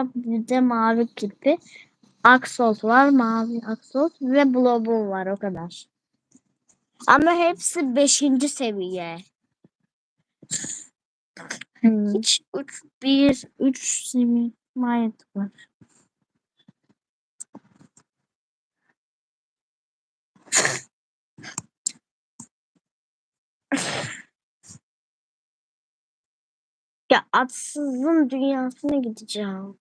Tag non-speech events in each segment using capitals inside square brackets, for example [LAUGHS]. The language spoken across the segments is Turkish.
var. Bir de mavi kirpi. Axolot var. Mavi Axolot ve Blobul var. O kadar. Ama hepsi 5. seviye. Hiç 3 1 3 seviye mayet var. Ya atsızın dünyasına gideceğim.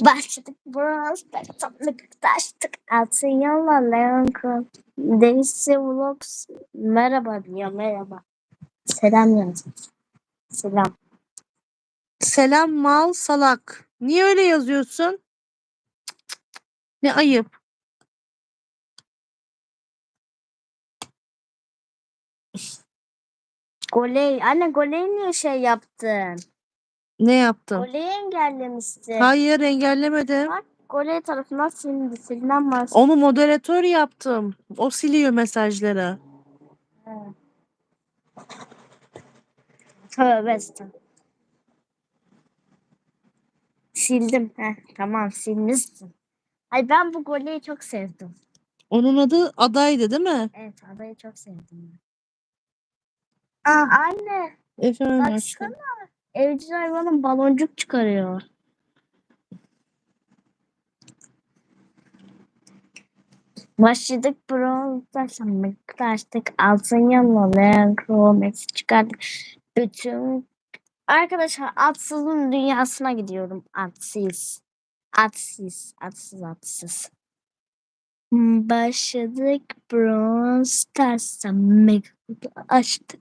Başladık Bronze Takımlık taştık altın yolla Leon Crow Daisy Vlogs. Merhaba diyor merhaba. Selam yazın Selam. Selam mal salak. Niye öyle yazıyorsun? Ne ayıp. Goley anne Goley niye şey yaptın Ne yaptın? Goley'i engellemişsin Hayır engellemedim. Bak Goley tarafından silindi silinen var Onu moderatör yaptım. O siliyor mesajları. Tövbe estağfurullah. Sildim. Heh, tamam silmişsin. Ay ben bu goleyi çok sevdim. Onun adı adaydı değil mi? Evet adayı çok sevdim. Aa, anne Efendim aşkım. baksana. Evcil hayvanın baloncuk çıkarıyor. Başladık bronzlaştık, mıklaştık, altın Crow Max çıkardık. Bütün Arkadaşlar atsızın dünyasına gidiyorum. Atsız. Atsız. Atsız atsız. Başladık Bronze Stars'a mega açtık.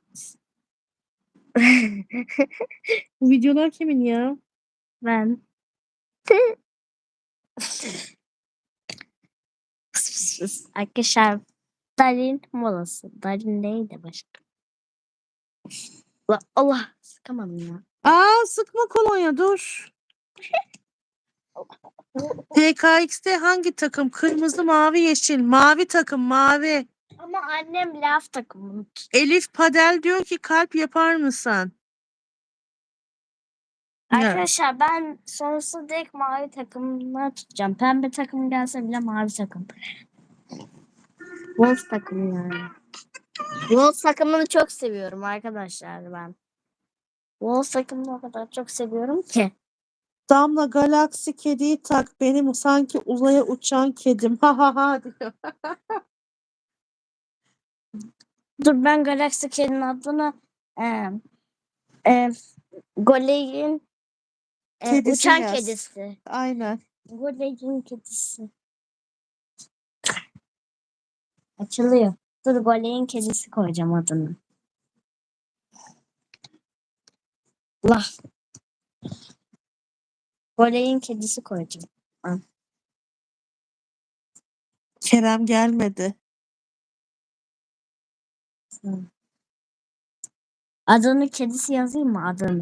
[LAUGHS] Bu videolar kimin ya? ben [LAUGHS] Arkadaşlar Dalin molası. Dalin neydi başka? Allah, Allah sıkamadım ya. Aa sıkma kolonya dur. [LAUGHS] PKX'te hangi takım? Kırmızı, mavi, yeşil. Mavi takım, mavi. Ama annem laf takımını Elif Padel diyor ki kalp yapar mısın? Ne? Arkadaşlar ben sonsuza dek mavi takımına tutacağım. Pembe takım gelse bile mavi takım. Wolves takımı yani. Wolves takımını çok seviyorum arkadaşlar ben. Wolves takımını o kadar çok seviyorum ki. Damla Galaxy kediyi tak. Benim sanki uzaya uçan kedim. Ha ha ha diyor. [LAUGHS] Dur ben Galaxy Ked'in adını e, e, Goley'in e, Kedisi uçan yaz. kedisi. Aynen. Goley'in kedisi. Açılıyor. Dur Goley'in kedisi koyacağım adını. Allah. Goley'in kedisi koyacağım. Kerem gelmedi. Hı. Adını kedisi yazayım mı adını?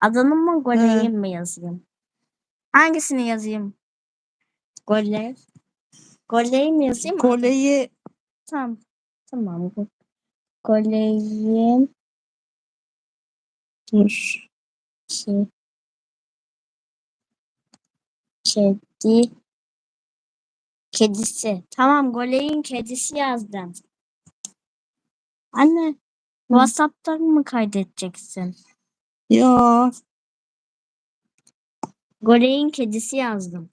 Adını mı Goley'in mi yazayım? Hangisini yazayım? Goley. Goley mi yazayım? mı? Koleyi Tamam. Tamam. Go- Goley'in dur. Şey. Kedi. Kedisi. Tamam Goley'in kedisi yazdım. Anne. WhatsApp'tan mı kaydedeceksin? ya Goley'in kedisi yazdım.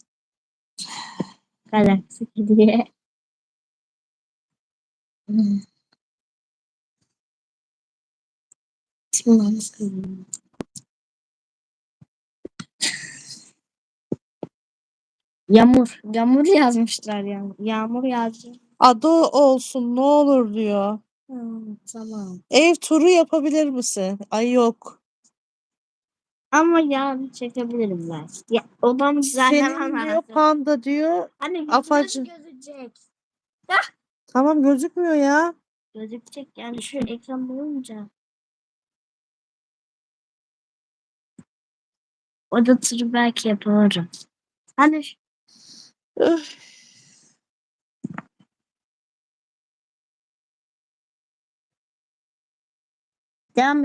Galaxy kediye. Şimdi Yağmur. Yağmur yazmışlar ya. Yağmur yazdı. adı olsun ne olur diyor. Hmm, tamam. Ev turu yapabilir misin? Ay yok. Ama yarın çekebilirim ben. Ya, odam düzenlemem Senin diyor lazım. panda diyor. Hani yüzümüz Afacı. gözecek. Tamam gözükmüyor ya. Gözükecek yani şu ekran bulunca. Oda turu belki yaparım. Hani şu- Üf. devam